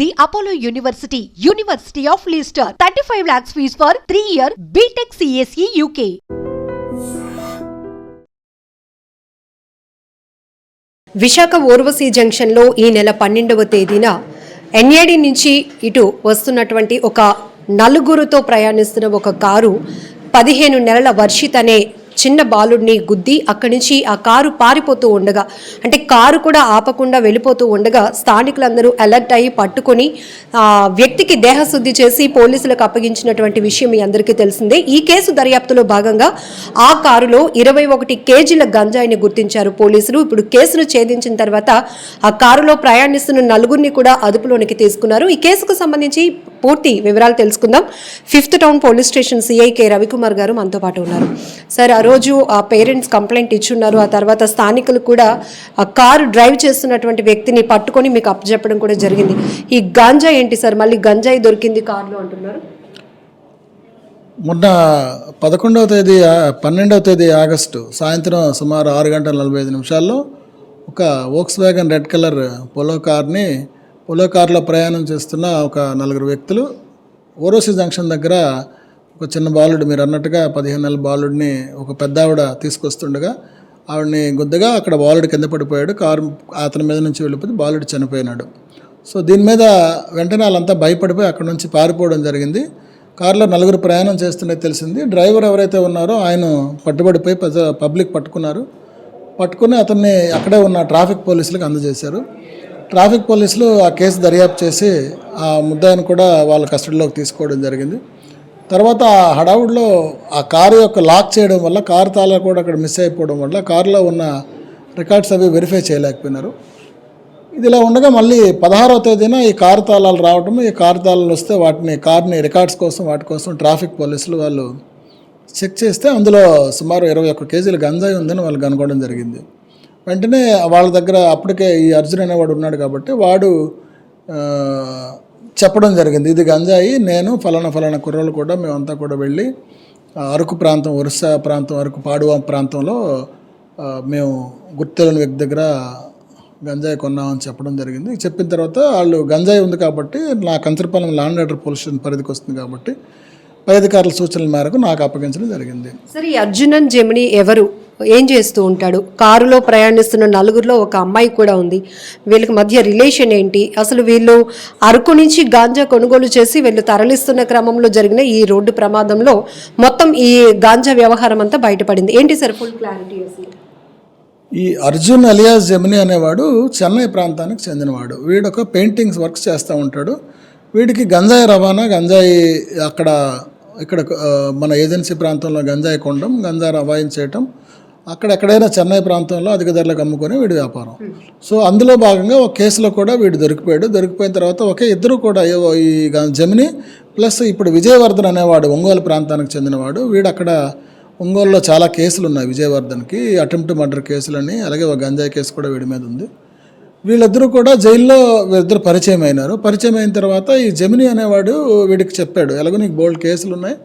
The Apollo university university of Leicester thirty five lakhs fees for three year BTech CSE UK Visakha Urvashi జంక్షన్లో ఈ నెల పన్నెండవ తేదీన NAD నుంచి ఇటు వస్తున్నటువంటి ఒక నలుగురుతో ప్రయాణిస్తున్న ఒక కారు పదిహేను నెలల వర్షిత్ అనే చిన్న బాలుడిని గుద్ది అక్కడి నుంచి ఆ కారు పారిపోతూ ఉండగా అంటే కారు కూడా ఆపకుండా వెళ్ళిపోతూ ఉండగా స్థానికులందరూ అలర్ట్ అయ్యి పట్టుకొని ఆ వ్యక్తికి దేహశుద్ధి చేసి పోలీసులకు అప్పగించినటువంటి విషయం మీ అందరికీ తెలిసిందే. ఈ కేసు దర్యాప్తులో భాగంగా ఆ కారులో ఇరవై ఒకటి కేజీల గంజాయిని గుర్తించారు పోలీసులు. ఇప్పుడు కేసును ఛేదించిన తర్వాత ఆ కారులో ప్రయాణిస్తున్న నలుగురిని కూడా అదుపులోనికి తీసుకున్నారు. ఈ కేసుకు సంబంధించి పూర్తి వివరాలు తెలుసుకుందాం. Fifth town police station CI K Ravikumar garu మనతో పాటు ఉన్నారు. సార్ రోజు ఆ పేరెంట్స్ కంప్లైంట్ ఇచ్చున్నారు. ఆ తర్వాత స్థానికులు కూడా ఆ కారు డ్రైవ్ చేస్తున్నటువంటి వ్యక్తిని పట్టుకొని మీకు అప్పచెప్పడం కూడా జరిగింది. ఈ గాంజా ఏంటి సార్? మళ్ళీ గంజాయి దొరికింది కారులో అంటున్నారు. మొన్న పదకొండవ తేదీ పన్నెండవ తేదీ ఆగస్టు సాయంత్రం సుమారు ఆరు గంటల నలభై ఐదు నిమిషాల్లో ఒక Volkswagen red colour Polo కార్ని పోలో కార్లో ప్రయాణం చేస్తున్న ఒక నలుగురు వ్యక్తులు ఓరోసి జంక్షన్ దగ్గర ఒక చిన్న బాలుడు మీరు అన్నట్టుగా పదిహేను నెలల బాలుడిని ఒక పెద్ద ఆవిడ తీసుకొస్తుండగా ఆవిడని గుద్దగా అక్కడ బాలుడు కింద పడిపోయాడు. కారు అతని మీద నుంచి వెళ్ళిపోతే బాలుడు చనిపోయినాడు. సో దీని మీద వెంటనే వాళ్ళంతా భయపడిపోయి అక్కడ నుంచి పారిపోవడం జరిగింది. కారులో నలుగురు ప్రయాణం చేస్తుండే తెలిసింది. డ్రైవర్ ఎవరైతే ఉన్నారో ఆయన పట్టుబడిపోయి పెద్ద పబ్లిక్ పట్టుకున్నారు. పట్టుకుని అతన్ని అక్కడే ఉన్న ట్రాఫిక్ పోలీసులకు అందజేశారు. ట్రాఫిక్ పోలీసులు ఆ కేసు దర్యాప్తు చేసి ఆ ముద్దాయిని కూడా వాళ్ళ కస్టడీలోకి తీసుకోవడం జరిగింది. తర్వాత ఆ హడావుడిలో ఆ కారు యొక్క లాక్ చేయడం వల్ల కారు తాళాలు కూడా అక్కడ మిస్ అయిపోవడం వల్ల కారులో ఉన్న రికార్డ్స్ అవి వెరిఫై చేయలేకపోయినారు. ఇది ఇలా ఉండగా మళ్ళీ పదహారవ తేదీన ఈ కారు తాళాలు రావడం ఈ కారు తాళాలు వస్తే వాటిని కార్ని రికార్డ్స్ కోసం వాటి కోసం ట్రాఫిక్ పోలీసులు వాళ్ళు చెక్ చేస్తే అందులో సుమారు ఇరవై ఒక్క కేజీల గంజాయి ఉందని వాళ్ళు కనుగొనడం జరిగింది. వెంటనే వాళ్ళ దగ్గర అప్పటికే ఈ అర్జున్ అనేవాడు ఉన్నాడు కాబట్టి వాడు చెప్పడం జరిగింది. ఇది గంజాయి నేను ఫలానా ఫలానా కుర్రోళ్ళు కూడా మేమంతా కూడా వెళ్ళి అరకు ప్రాంతం ఒరిస్సా ప్రాంతం అరకు పాడువా ప్రాంతంలో మేము గుర్తెలని వ్యక్తి దగ్గర గంజాయి కొన్నామని చెప్పడం జరిగింది. చెప్పిన తర్వాత వాళ్ళు గంజాయి ఉంది కాబట్టి నా Kancharapalem land order police station పరిధికి వస్తుంది కాబట్టి పై అధికారుల సూచనల మేరకు నాకు అప్పగించడం జరిగింది. సరే అర్జునన్ జమిని ఎవరు? ఏం చేస్తూ ఉంటాడు? కారులో ప్రయాణిస్తున్న నలుగురిలో ఒక అమ్మాయి కూడా ఉంది. వీళ్ళకి మధ్య రిలేషన్ ఏంటి? అసలు వీళ్ళు అరకు నుంచి గాంజా కొనుగోలు చేసి వీళ్ళు తరలిస్తున్న క్రమంలో జరిగిన ఈ రోడ్డు ప్రమాదంలో మొత్తం ఈ గాంజా వ్యవహారం అంతా బయటపడింది. ఏంటి సార్ ఫుల్ క్లారిటీ ఈ అర్జున్ అలియాస్ జమిని అనేవాడు చెన్నై ప్రాంతానికి చెందినవాడు. వీడు ఒక పెయింటింగ్స్ వర్క్స్ చేస్తూ ఉంటాడు. వీడికి గంజాయి రవాణా గంజాయి అక్కడ ఇక్కడ మన ఏజెన్సీ ప్రాంతంలో గంజాయి కొండం గంజాయి రవాయించేయటం అక్కడెక్కడైనా అక్కడ ఎక్కడైనా చెన్నై ప్రాంతంలో అధిక ధరలకు అమ్ముకొని వీడి వ్యాపారం. సో అందులో భాగంగా ఒక కేసులో కూడా వీడు దొరికిపోయాడు. దొరికిపోయిన తర్వాత ఒకే ఇద్దరు కూడా ఈ జమిని ప్లస్ ఇప్పుడు విజయవర్ధన్ అనేవాడు ఒంగోలు ప్రాంతానికి చెందినవాడు. వీడు అక్కడ ఒంగోలులో చాలా కేసులు ఉన్నాయి విజయవర్ధన్కి. అటెంప్ట్ మర్డర్ కేసులని అలాగే ఒక గంజాయి కేసు కూడా వీడి మీద ఉంది. వీళ్ళిద్దరూ కూడా జైల్లో వీళ్ళిద్దరు పరిచయం అయినారు పరిచయం అయిన తర్వాత ఈ జమిని అనేవాడు వీడికి చెప్పాడు ఎలాగో నీకు బోల్డ్ కేసులు ఉన్నాయి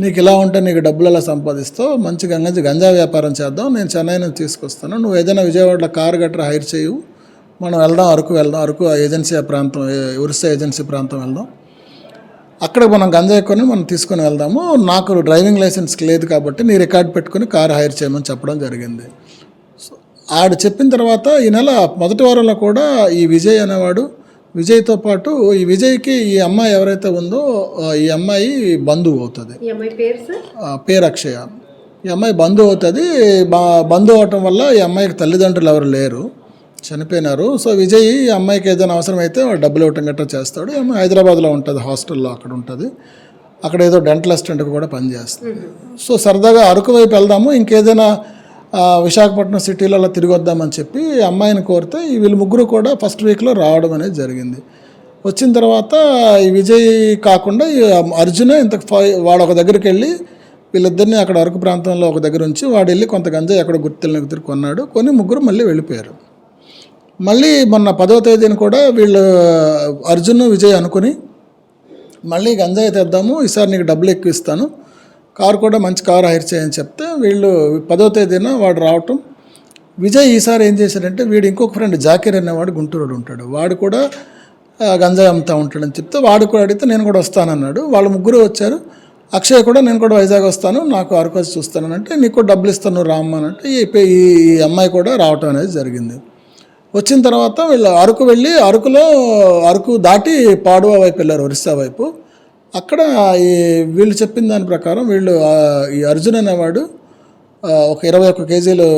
నీకు ఇలా ఉంటే నీకు డబ్బులు ఎలా సంపాదిస్తావు మంచి గంగంజి గంజా వ్యాపారం చేద్దాం నేను చెన్నై నుంచి తీసుకొస్తాను. నువ్వు ఏదైనా విజయవాడలో కారు గట్రా హైర్ చేయు. మనం వెళ్దాం అరకు వెళ్దాం అరకు ఏజెన్సీ ఆ ప్రాంతం ఏ- ఒరిస్సా ఏజెన్సీ ప్రాంతం వెళ్దాం. అక్కడ మనం గంజా ఎక్కువని మనం తీసుకొని వెళ్దాము. నాకు డ్రైవింగ్ లైసెన్స్ లేదు కాబట్టి నీ రికార్డ్ పెట్టుకొని కారు హైర్ చేయమని చెప్పడం జరిగింది. సో ఆడు చెప్పిన తర్వాత ఈ నెల మొదటి వారంలో కూడా ఈ విజయ్ అనేవాడు విజయ్తో పాటు ఈ విజయ్కి ఈ అమ్మాయి ఎవరైతే ఉందో ఈ అమ్మాయి బంధువు అవుతుంది. పేరు అక్షయ ఈ అమ్మాయి బంధువు అవుతుంది. బా బంధువు అవటం వల్ల ఈ అమ్మాయికి తల్లిదండ్రులు ఎవరు లేరు చనిపోయినారు. సో విజయ్ ఈ అమ్మాయికి ఏదైనా అవసరం అయితే డబ్బులు ఇవ్వటం గట్రా చేస్తాడు. ఈ అమ్మాయి హైదరాబాద్లో ఉంటుంది హాస్టల్లో అక్కడ ఉంటుంది. అక్కడ ఏదో డెంటల్ అసిస్టెంట్గా కూడా పనిచేస్తుంది. సో సరదాగా అరకు వైపు వెళ్దాము. ఇంకేదైనా విశాఖపట్నం సిటీలో అలా తిరిగి వద్దామని చెప్పి అమ్మాయిని కోరితే వీళ్ళు ముగ్గురు కూడా ఫస్ట్ వీక్లో రావడం అనేది జరిగింది. వచ్చిన తర్వాత ఈ విజయ్ కాకుండా అర్జునే ఇంత వాడు ఒక దగ్గరికి వెళ్ళి వీళ్ళిద్దరిని అక్కడ అరకు ప్రాంతంలో ఒక దగ్గర ఉంచి వాడు వెళ్ళి కొంత గంజాయి అక్కడ గుర్తులను దగ్గర కొన్నాడు. కొని ముగ్గురు మళ్ళీ వెళ్ళిపోయారు. మళ్ళీ మొన్న పదో తేదీన కూడా వీళ్ళు అర్జున్ విజయ్ అనుకుని మళ్ళీ గంజాయి తెద్దాము ఈసారి నీకు డబ్బులు ఎక్కువ ఇస్తాను. కారు కూడా మంచి కారు హైర్ చేయని చెప్తే వీళ్ళు పదో తేదీన వాడు రావటం. విజయ్ ఈసారి ఏం చేశాడంటే వీడు ఇంకొక ఫ్రెండ్ జాకీర్ అనేవాడు గుంటూరుడు ఉంటాడు. వాడు కూడా గంజాయి అమ్ముతా ఉంటాడని చెప్తే వాడు కూడా అడిగితే నేను కూడా వస్తానన్నాడు. వాళ్ళు ముగ్గురు వచ్చారు. అక్షయ్ కూడా నేను కూడా వైజాగ్ వస్తాను నాకు అరకు వచ్చి చూస్తానంటే నీకు కూడా డబ్బులు ఇస్తాను నువ్వు రామ్మనంటే ఈ ఈ అమ్మాయి కూడా రావటం అనేది జరిగింది. వచ్చిన తర్వాత వీళ్ళు అరకు వెళ్ళి అరకులో అరకు దాటి పాడువా వైపు వెళ్ళారు ఒరిస్సా వైపు. అక్కడ ఈ వీళ్ళు చెప్పిన దాని ప్రకారం వీళ్ళు ఈ అర్జున్ అనేవాడు ఒక ఇరవై ఒక్క కేజీలు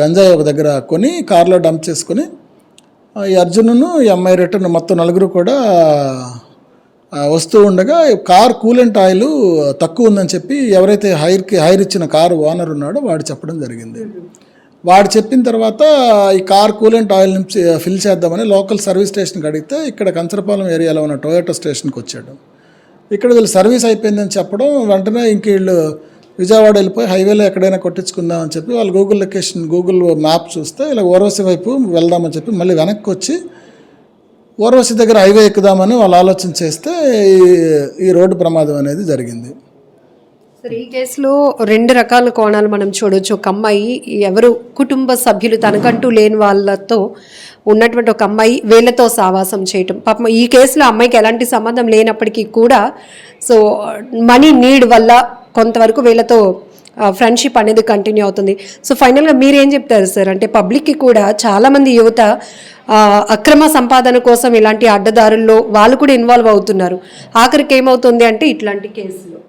గంజాయి ఒక దగ్గర కొని కార్లో డంప్ చేసుకొని ఈ అర్జునును ఈ అమ్మాయి రిటర్న్ మొత్తం నలుగురు కూడా వస్తూ ఉండగా కార్ కూలెంట్ ఆయిల్ తక్కువ ఉందని చెప్పి ఎవరైతే హైర్కి హైర్ ఇచ్చిన కారు ఓనర్ ఉన్నాడో వాడు చెప్పడం జరిగింది. వాడు చెప్పిన తర్వాత ఈ కార్ కూలెంట్ ఆయిల్ నుంచి ఫిల్ చేద్దామని లోకల్ సర్వీస్ స్టేషన్కి అడిగితే ఇక్కడ కంచరపాలెం ఏరియాలో ఉన్న టొయోటో స్టేషన్కి వచ్చాడు. ఇక్కడ వీళ్ళు సర్వీస్ అయిపోయిందని చెప్పడం వెంటనే ఇంక వీళ్ళు విజయవాడ వెళ్ళిపోయి హైవేలో ఎక్కడైనా కొట్టించుకుందాం అని చెప్పి వాళ్ళు గూగుల్ లొకేషన్ గూగుల్ మ్యాప్ చూస్తే ఇలా ఓర్వశి వైపు వెళ్దామని చెప్పి మళ్ళీ వెనక్కి వచ్చి ఓర్వశి దగ్గర హైవే ఎక్కుదామని వాళ్ళు ఆలోచన చేస్తే ఈ- ఈ రోడ్డు ప్రమాదం అనేది జరిగింది. సరే ఈ కేసులో రెండు రకాల కోణాలు మనం చూడొచ్చు. ఒక అమ్మాయి ఎవరు కుటుంబ సభ్యులు తనకంటూ లేని వాళ్ళతో ఉన్నటువంటి ఒక అమ్మాయి వీళ్ళతో సావాసం చేయటం. పాపం ఈ కేసులో అమ్మాయికి ఎలాంటి సంబంధం లేనప్పటికీ కూడా సో మనీ నీడ్ వల్ల కొంతవరకు వీళ్ళతో ఫ్రెండ్షిప్ అనేది కంటిన్యూ అవుతుంది. సో ఫైనల్గా మీరేం చెప్తారు సార్? అంటే పబ్లిక్కి కూడా చాలామంది యువత అక్రమ సంపాదన కోసం ఇలాంటి అడ్డదారుల్లో వాళ్ళు కూడా ఇన్వాల్వ్ అవుతున్నారు. ఆఖరికి ఏమవుతుంది అంటే ఇట్లాంటి కేసులు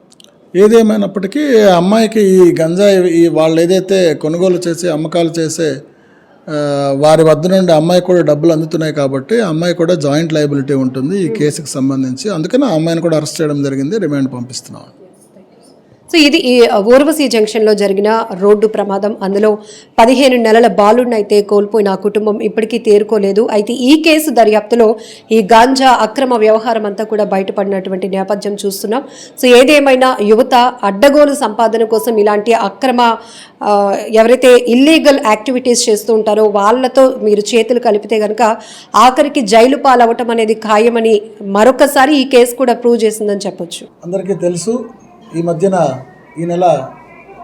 ఏదేమైనప్పటికీ అమ్మాయికి ఈ గంజాయి ఈ వాళ్ళు ఏదైతే కొనుగోలు చేసి అమ్మకాలు చేసే వారి వద్ద నుండి అమ్మాయి కూడా డబ్బులు అందుతున్నాయి కాబట్టి అమ్మాయి కూడా జాయింట్ లైబిలిటీ ఉంటుంది ఈ కేసుకి సంబంధించి. అందుకని ఆ అమ్మాయిని కూడా అరెస్ట్ చేయడం జరిగింది రిమాండ్ పంపిస్తున్నాం. సో ఇది ఈ ఊర్వశి జంక్షన్లో జరిగిన రోడ్డు ప్రమాదం. అందులో పదిహేను నెలల బాలుడినైతే అయితే కోల్పోయిన కుటుంబం ఇప్పటికీ తేరుకోలేదు. అయితే ఈ కేసు దర్యాప్తులో ఈ గాంజా అక్రమ వ్యవహారం అంతా కూడా బయటపడినటువంటి నేపథ్యం చూస్తున్నాం. సో ఏదేమైనా యువత అడ్డగోలు సంపాదన కోసం ఇలాంటి అక్రమ ఎవరైతే ఇల్లీగల్ యాక్టివిటీస్ చేస్తూ ఉంటారో వాళ్ళతో మీరు చేతులు కలిపితే కనుక ఆఖరికి జైలు పాలవటం అనేది ఖాయమని మరొకసారి ఈ కేసు కూడా ప్రూవ్ చేసిందని చెప్పొచ్చు. అందరికీ తెలుసు ఈ మధ్యన ఈ నెల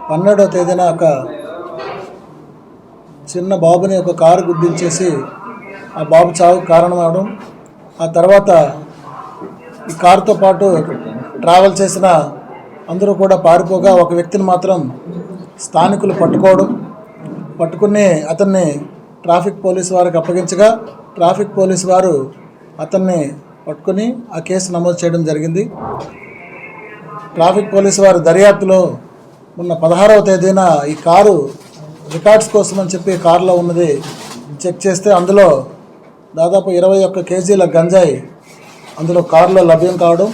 పన్నెండవ తేదీన ఒక చిన్న బాబుని ఒక కారు గుద్దించేసి ఆ బాబు చావుకు కారణం ఆ తర్వాత ఈ కారుతో పాటు ట్రావెల్ చేసిన అందరూ కూడా పారిపోగా ఒక వ్యక్తిని మాత్రం స్థానికులు పట్టుకోవడం పట్టుకుని అతన్ని ట్రాఫిక్ పోలీస్ వారికి అప్పగించగా ట్రాఫిక్ పోలీస్ వారు అతన్ని పట్టుకుని ఆ కేసు నమోదు చేయడం జరిగింది. ట్రాఫిక్ పోలీసు వారి దర్యాప్తులో మొన్న పదహారవ తేదీన ఈ కారు రికార్డ్స్ కోసం అని చెప్పి కారులో ఉన్నది చెక్ చేస్తే అందులో దాదాపు ఇరవై ఒక్క కేజీల గంజాయి అందులో కారులో లభ్యం కావడం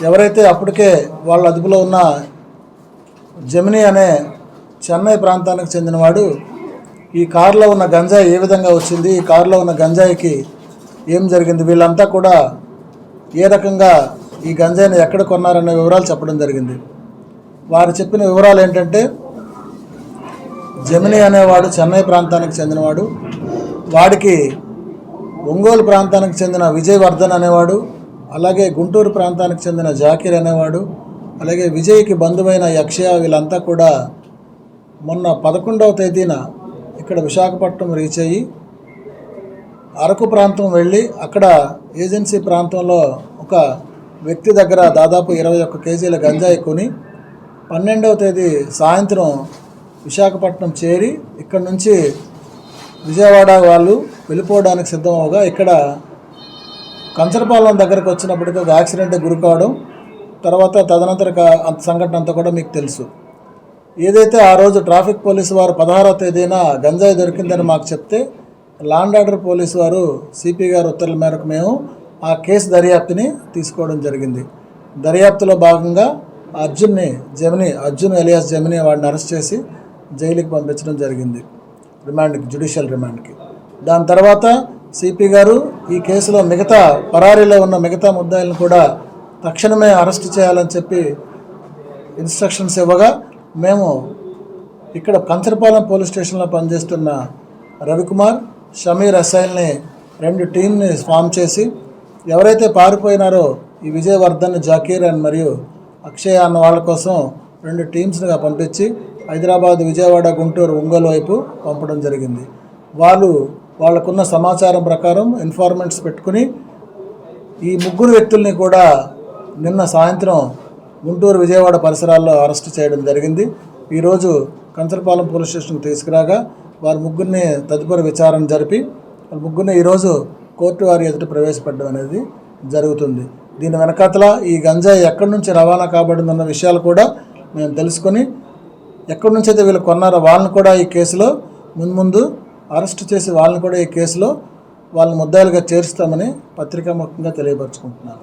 ఎవరైతే అప్పటికే వాళ్ళ అదుపులో ఉన్న జమినీ అనే చెన్నై ప్రాంతానికి చెందినవాడు ఈ కారులో ఉన్న గంజాయి ఏ విధంగా వచ్చింది ఈ కారులో ఉన్న గంజాయికి ఏం జరిగింది వీళ్ళంతా కూడా ఏ రకంగా ఈ గంజాయిని ఎక్కడ కొన్నారనే వివరాలు చెప్పడం జరిగింది. వారు చెప్పిన వివరాలు ఏంటంటే జమిని అనేవాడు చెన్నై ప్రాంతానికి చెందినవాడు వాడికి ఒంగోలు ప్రాంతానికి చెందిన విజయవర్ధన్ అనేవాడు అలాగే గుంటూరు ప్రాంతానికి చెందిన జాకీర్ అనేవాడు అలాగే విజయ్కి బంధువైన యక్షయ వీళ్ళంతా కూడా మొన్న పదకొండవ తేదీన ఇక్కడ విశాఖపట్నం రీచ్ అయ్యి అరకు ప్రాంతం వెళ్ళి అక్కడ ఏజెన్సీ ప్రాంతంలో ఒక వ్యక్తి దగ్గర దాదాపు ఇరవై ఒక్క కేజీల గంజాయి కొని పన్నెండవ తేదీ సాయంత్రం విశాఖపట్నం చేరి ఇక్కడ నుంచి విజయవాడ వాళ్ళు వెళ్ళిపోవడానికి సిద్ధం అవగా ఇక్కడ కంచరపాలెం దగ్గరకు వచ్చినప్పటికీ ఒక యాక్సిడెంట్ గురి కావడం తర్వాత తదనంతర అంత సంఘటన అంతా కూడా మీకు తెలుసు. ఏదైతే ఆ రోజు ట్రాఫిక్ పోలీసు వారు పదహారవ తేదీన గంజాయి దొరికిందని మాకు చెప్తే లాండ్ ఆర్డర్ పోలీసు వారు సిపి గారు ఉత్తర్వుల మేరకు మేము ఆ కేసు దర్యాప్తుని తీసుకోవడం జరిగింది. దర్యాప్తులో భాగంగా అర్జున్ని జమిని అర్జున్ ఎలియాస్ జమిని వాడిని అరెస్ట్ చేసి జైలుకి పంపించడం జరిగింది. రిమాండ్కి జ్యుడిషియల్ రిమాండ్కి. దాని తర్వాత సిపి గారు ఈ కేసులో మిగతా పరారీలో ఉన్న మిగతా ముద్దాయిలను కూడా తక్షణమే అరెస్ట్ చేయాలని చెప్పి ఇన్స్ట్రక్షన్స్ ఇవ్వగా మేము ఇక్కడ కంచరపాలెం పోలీస్ స్టేషన్లో పనిచేస్తున్న రవికుమార్ షమీర్ అసైల్ని రెండు టీంని ఫామ్ చేసి ఎవరైతే పారిపోయినారో ఈ విజయవర్ధన్ జాకీర్ అండ్ మరియు అక్షయ్ అన్న వాళ్ళ కోసం రెండు టీమ్స్గా పంపించి హైదరాబాద్ విజయవాడ గుంటూరు ఒంగోలు వైపు పంపడం జరిగింది. వాళ్ళు వాళ్ళకున్న సమాచారం ప్రకారం ఇన్ఫార్మెంట్స్ పెట్టుకుని ఈ ముగ్గురు వ్యక్తుల్ని కూడా నిన్న సాయంత్రం గుంటూరు విజయవాడ పరిసరాల్లో అరెస్ట్ చేయడం జరిగింది. ఈరోజు కంచరపాలెం పోలీస్ స్టేషన్కి తీసుకురాగా వారి ముగ్గురిని తదుపరి విచారణ జరిపి వాళ్ళ ముగ్గురిని ఈరోజు కోర్టు వారి ఎదుట ప్రవేశపెట్టడం అనేది జరుగుతుంది. దీని వెనకాతల ఈ గంజాయి ఎక్కడి నుంచి రవాణా కాబడిందన్న విషయాలు కూడా మేము తెలుసుకొని ఎక్కడి నుంచి అయితే వీళ్ళు కొన్నారో వాళ్ళని కూడా ఈ కేసులో ముందు ముందు అరెస్ట్ చేసి వాళ్ళని కూడా ఈ కేసులో వాళ్ళని ముద్దాయిలుగా చేరుస్తామని పత్రికాముఖంగా తెలియపరచుకుంటున్నాను.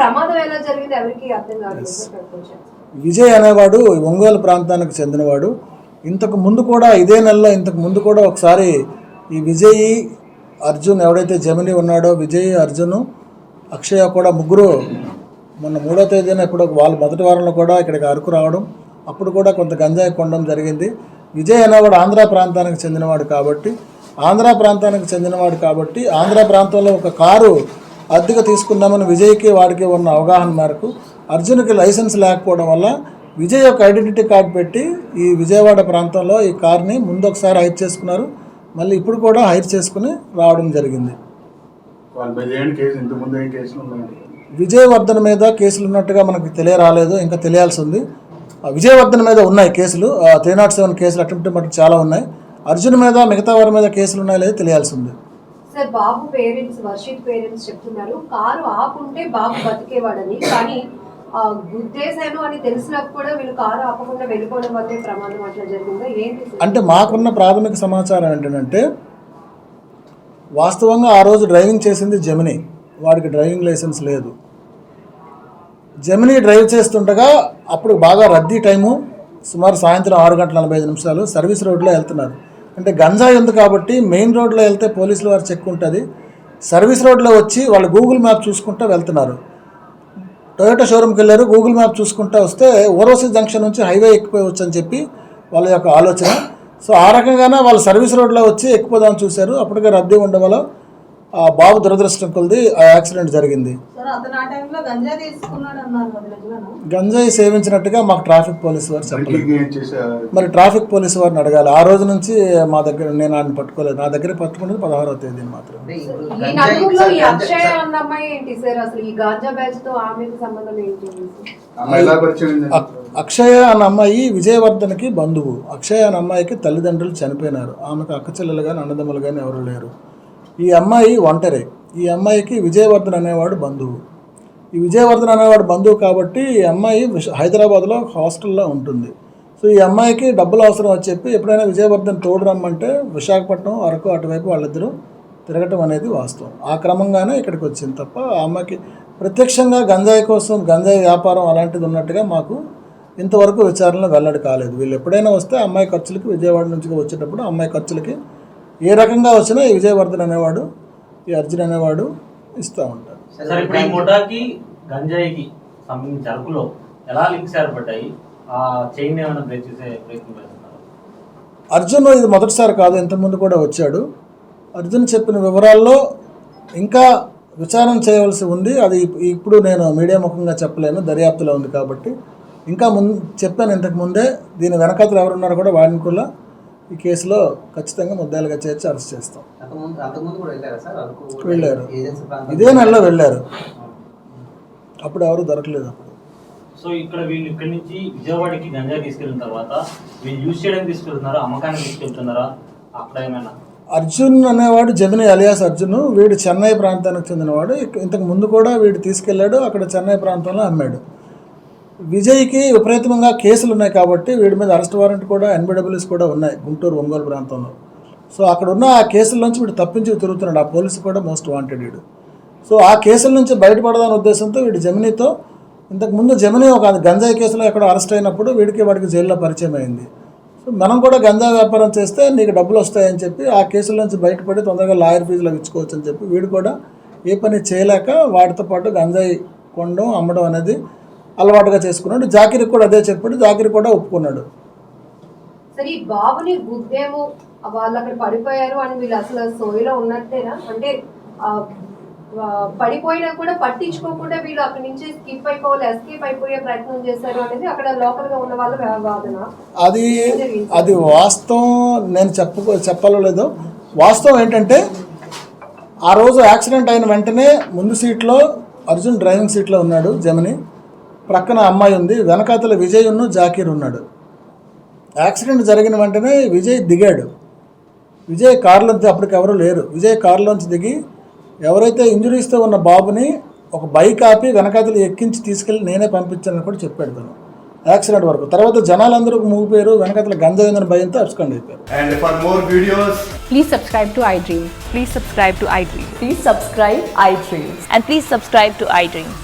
ప్రమాదం ఎలా జరిగింది ఎవరికి అర్థం కాలేదు సార్ కొంచెం. విజయ్ అనేవాడు ఒంగోలు ప్రాంతానికి చెందినవాడు. ఇంతకు ముందు కూడా ఇదే నెలలో ఇంతకు ముందు కూడా ఒకసారి ఈ విజయ్ అర్జున్ ఎవడైతే జమిని ఉన్నాడో విజయ్ అర్జున్ అక్షయ కూడా ముగ్గురు మొన్న మూడో తేదీన ఇప్పుడు వాళ్ళు మొదటి వారంలో కూడా ఇక్కడికి అరకు రావడం అప్పుడు కూడా కొంత గంజాయి కొనడం జరిగింది. విజయ్ అనేవాడు ఆంధ్ర ప్రాంతానికి చెందినవాడు కాబట్టి ఆంధ్ర ప్రాంతానికి చెందినవాడు కాబట్టి ఆంధ్ర ప్రాంతంలో ఒక కారు అద్దెకు తీసుకుందామని విజయ్కి వాడికి ఉన్న అవగాహన మేరకు అర్జున్కి లైసెన్స్ లేకపోవడం వల్ల విజయ్ యొక్క ఐడెంటిటీ కార్డు పెట్టి ఈ విజయవాడ ప్రాంతంలో ఈ కార్ని ముందు ఒకసారి హైర్ చేసుకున్నారు. మళ్ళీ ఇప్పుడు కూడా హైర్ చేసుకుని రావడం జరిగింది. వాళ్ళ మీద ఏం కేసు ఇంత ముందు ఏం కేసులు ఉన్నాయండి? విజయవర్ధన్ మీద కేసులు ఉన్నట్టుగా మనకు తెలియరాలేదు ఇంకా తెలియాల్సి ఉంది. ఆ విజయవర్ధన్ మీద ఉన్నాయి కేసులు త్రీ నాట్ సెవెన్ కేసులు అటెంప్ట్ మటుకు చాలా ఉన్నాయి. అర్జున్ మీద మిగతా వారి మీద కేసులు ఉన్నాయో లేదో తెలియాల్సి ఉంది. సార్ బాబు పేరెంట్స్ వర్షిత్ పేరెంట్స్ చెప్తున్నారు కారు ఆపుంటే బాబు బతికేవాడని కానీ గుద్దేశాను అని తెలిసినాక కూడా వీళ్ళు కారు ఆపకుండా వెళ్ళిపోవడం వల్లే ప్రమాదం అట్లా జరిగిందా? ఏంటి అంటే మాకున్న ప్రాథమిక సమాచారం ఏంటంటే వాస్తవంగా ఆ రోజు డ్రైవింగ్ చేసింది జమిని. వాడికి డ్రైవింగ్ లైసెన్స్ లేదు. జమిని డ్రైవ్ చేస్తుండగా అప్పుడు బాగా రద్దీ టైము సుమారు సాయంత్రం ఆరు గంటల నలభై ఐదు నిమిషాలు సర్వీస్ రోడ్లో వెళ్తున్నారు. అంటే గంజాయి ఉంది కాబట్టి మెయిన్ రోడ్లో వెళ్తే పోలీసుల వారు చెక్ ఉంటుంది. సర్వీస్ రోడ్లో వచ్చి వాళ్ళు గూగుల్ మ్యాప్ చూసుకుంటూ వెళ్తున్నారు. టొయోటా షోరూమ్కి వెళ్ళారు. గూగుల్ మ్యాప్ చూసుకుంటూ వస్తే ఓరోసి జంక్షన్ నుంచి హైవే ఎక్కిపోవచ్చు అని చెప్పి వాళ్ళ యొక్క ఆలోచన. సో ఆ రకంగానే వాళ్ళు సర్వీస్ రోడ్లో వచ్చి ఎక్కిపోదామని చూశారు. అప్పటికే రద్దీ ఉండడం వల్ల బాబు దురదృష్టం కొలిది ఆ యాక్సిడెంట్ జరిగింది. గంజాయి సేవించినట్టుగా మాకు ట్రాఫిక్ పోలీసు వారు చెప్పలేదు డ్రింకింగ్ ఏం చేశారు? మరి ట్రాఫిక్ పోలీసు వారిని అడగాలి. ఆ రోజు నుంచి మా దగ్గర నేను ఆయన పట్టుకోలేదు. నా దగ్గర పట్టుకున్నది పదహారవ తేదీ మాత్రం అక్షయ అన్న అమ్మాయి ఏంటి సార్? అసలు ఈ గాంజా బ్యాచ్తో ఆమెకు సంబంధం ఏంటి? అమ్మాయి ఎలా పరిచయం అయింది? అక్- అక్షయ అన్న అమ్మాయి విజయవర్ధన్కి బంధువు. అక్షయ అన్న అమ్మాయికి తల్లిదండ్రులు చనిపోయినారు. ఆమెకు అక్క చెల్లెలు కానీ అన్నదమ్ములు కానీ ఎవరు లేరు. ఈ అమ్మాయి ఒంటరి. ఈ అమ్మాయికి విజయవర్ధన్ అనేవాడు బంధువు. ఈ విజయవర్ధన్ అనేవాడు బంధువు కాబట్టి ఈ అమ్మాయి హైదరాబాద్లో హాస్టల్లో ఉంటుంది. సో ఈ అమ్మాయికి డబ్బులు అవసరం అని చెప్పి ఎప్పుడైనా విజయవర్ధన్ తోడు రమ్మంటే విశాఖపట్నం అరకు అటువైపు వాళ్ళిద్దరూ తిరగటం అనేది వాస్తవం. ఆ క్రమంగానే ఇక్కడికి వచ్చింది తప్ప ఆ అమ్మాయికి ప్రత్యక్షంగా గంజాయి కోసం గంజాయి వ్యాపారం అలాంటిది ఉన్నట్టుగా మాకు ఇంతవరకు విచారణలో వెల్లడి కాలేదు. వీళ్ళు ఎప్పుడైనా వస్తే అమ్మాయి ఖర్చులకి విజయవాడ నుంచి వచ్చేటప్పుడు అమ్మాయి ఖర్చులకి ఏ రకంగా వచ్చినా ఈ విజయవర్ధన్ అనేవాడు ఈ అర్జున్ అనేవాడు ఇస్తూ ఉంటాడు. ముఠాకి గంజాయికి సంబంధించి అరకులో ఎలా లింక్స్ ఏర్పడ్డాయి? ఆ చైన్ ఏమైనా బ్రేక్ చేసే ప్రయత్నం అర్జున్ ఇది మొదటిసారి కాదు ఇంతకుముందు కూడా వచ్చాడు. అర్జున్ చెప్పిన వివరాల్లో ఇంకా విచారణ చేయవలసి ఉంది. అది ఇప్- ఇప్పుడు నేను మీడియా ముఖంగా చెప్పలేను దర్యాప్తులో ఉంది కాబట్టి. ఇంకా ముందు చెప్పాను ఇంతకు ముందే దీని వెనకాతలు ఎవరున్నారో కూడా వాడిని కూడా ఈ కేసులో ఖచ్చితంగా ముద్దాయిలుగా చేర్చి అరెస్ట్ చేస్తాం. వెళ్ళారా ఇదే నెలలో వెళ్ళారు? అప్పుడు ఎవరు దొరకలేదు అప్పుడు. సో ఇక్కడ వీళ్ళు ఇక్కడి నుంచి విజయవాడకి గంజాయి తీసుకెళ్ళిన తర్వాత వీళ్ళు యూజ్ చేయడానికి తీసుకెళ్తున్నారా? అమ్మకానికి తీసుకెళ్తున్నారా? అక్కడ ఏమైనా? అర్జున్ అనేవాడు జమిని అలియాస్ అర్జున్ వీడు చెన్నై ప్రాంతానికి చెందినవాడు. ఇంతకు ముందు కూడా వీడు తీసుకెళ్ళాడు అక్కడ చెన్నై ప్రాంతంలో అమ్మాడు. విజయ్కి విపరీతంగా కేసులు ఉన్నాయి కాబట్టి వీడి మీద అరెస్ట్ వారెంట్ కూడా ఎన్బిడబ్ల్యూస్ కూడా ఉన్నాయి గుంటూరు ఒంగోలు ప్రాంతంలో. సో అక్కడ ఉన్న ఆ కేసుల నుంచి వీడు తప్పించి తిరుగుతున్నాడు. ఆ పోలీసు కూడా మోస్ట్ వాంటెడ్ వీడు సో ఆ కేసుల నుంచి బయటపడదాని ఉద్దేశంతో వీడు జమినీతో ఇంతకుముందు జమినీ ఒక గంజాయి కేసులో ఎక్కడో అరెస్ట్ అయినప్పుడు వీడికి వాడికి జైల్లో పరిచయం అయింది. సో మనం కూడా గంజా వ్యాపారం చేస్తే నీకు డబ్బులు వస్తాయని చెప్పి ఆ కేసుల నుంచి బయటపడి తొందరగా లాయర్ ఫీజులు ఇచ్చుకోవచ్చు అని చెప్పి వీడు కూడా ఏ పని చేయలేక వాటితో పాటు గంజాయి కొండం అమ్మడం అనేది అలవాటుగా చేసుకున్నాడు. జాకిరికి కూడా అదే చెప్పాడు. జాకిరి కూడా ఒప్పుకున్నాడు. సరే ఈ బాబుని గుద్దేమో వాళ్ళు అక్కడ పడిపోయారు అని వీళ్ళు అసలు సోయిలో ఉన్నట్టేనా? అంటే పడిపోయినా కూడా పట్టించుకోకుండా వీళ్ళు అక్కడి నుంచి స్కిప్ అయిపోవాలి ఎస్కేప్ అయిపోయే ప్రయత్నం చేశారు అనేది అక్కడ లోకల్గా ఉన్న వాళ్ళ వాదన. అది అది వాస్తవం నేను చెప్ప చెప్పాలో లేదో. వాస్తవం ఏంటంటే ఆ రోజు యాక్సిడెంట్ అయిన వెంటనే ముందు సీట్లో అర్జున్ డ్రైవింగ్ సీట్లో ఉన్నాడు జమిని. ప్రక్కన అమ్మాయి ఉంది వెనకాతల విజయ్ ఉన్ను జాకీర్ ఉన్నాడు. యాక్సిడెంట్ జరిగిన వెంటనే విజయ్ దిగాడు. విజయ్ కారులోంచి అప్పటికి ఎవరు లేరు. విజయ్ కారులోంచి దిగి ఎవరైతే ఇంజురీస్తో ఉన్న బాబుని ఒక బైక్ ఆపి వెనకాతలు ఎక్కించి తీసుకెళ్ళి నేనే పంపించానని కూడా చెప్పాడు తను. యాక్సిడెంట్ వరకు. తర్వాత జనాలందరూ మూగిపోయారు వెనకాతల గంజా ఉందని భయంతో అబ్స్కండ్ అయిపోయారు. And for more videos, Please subscribe to iDream. Please subscribe to iDream. Please subscribe iDream please subscribe to iDream. For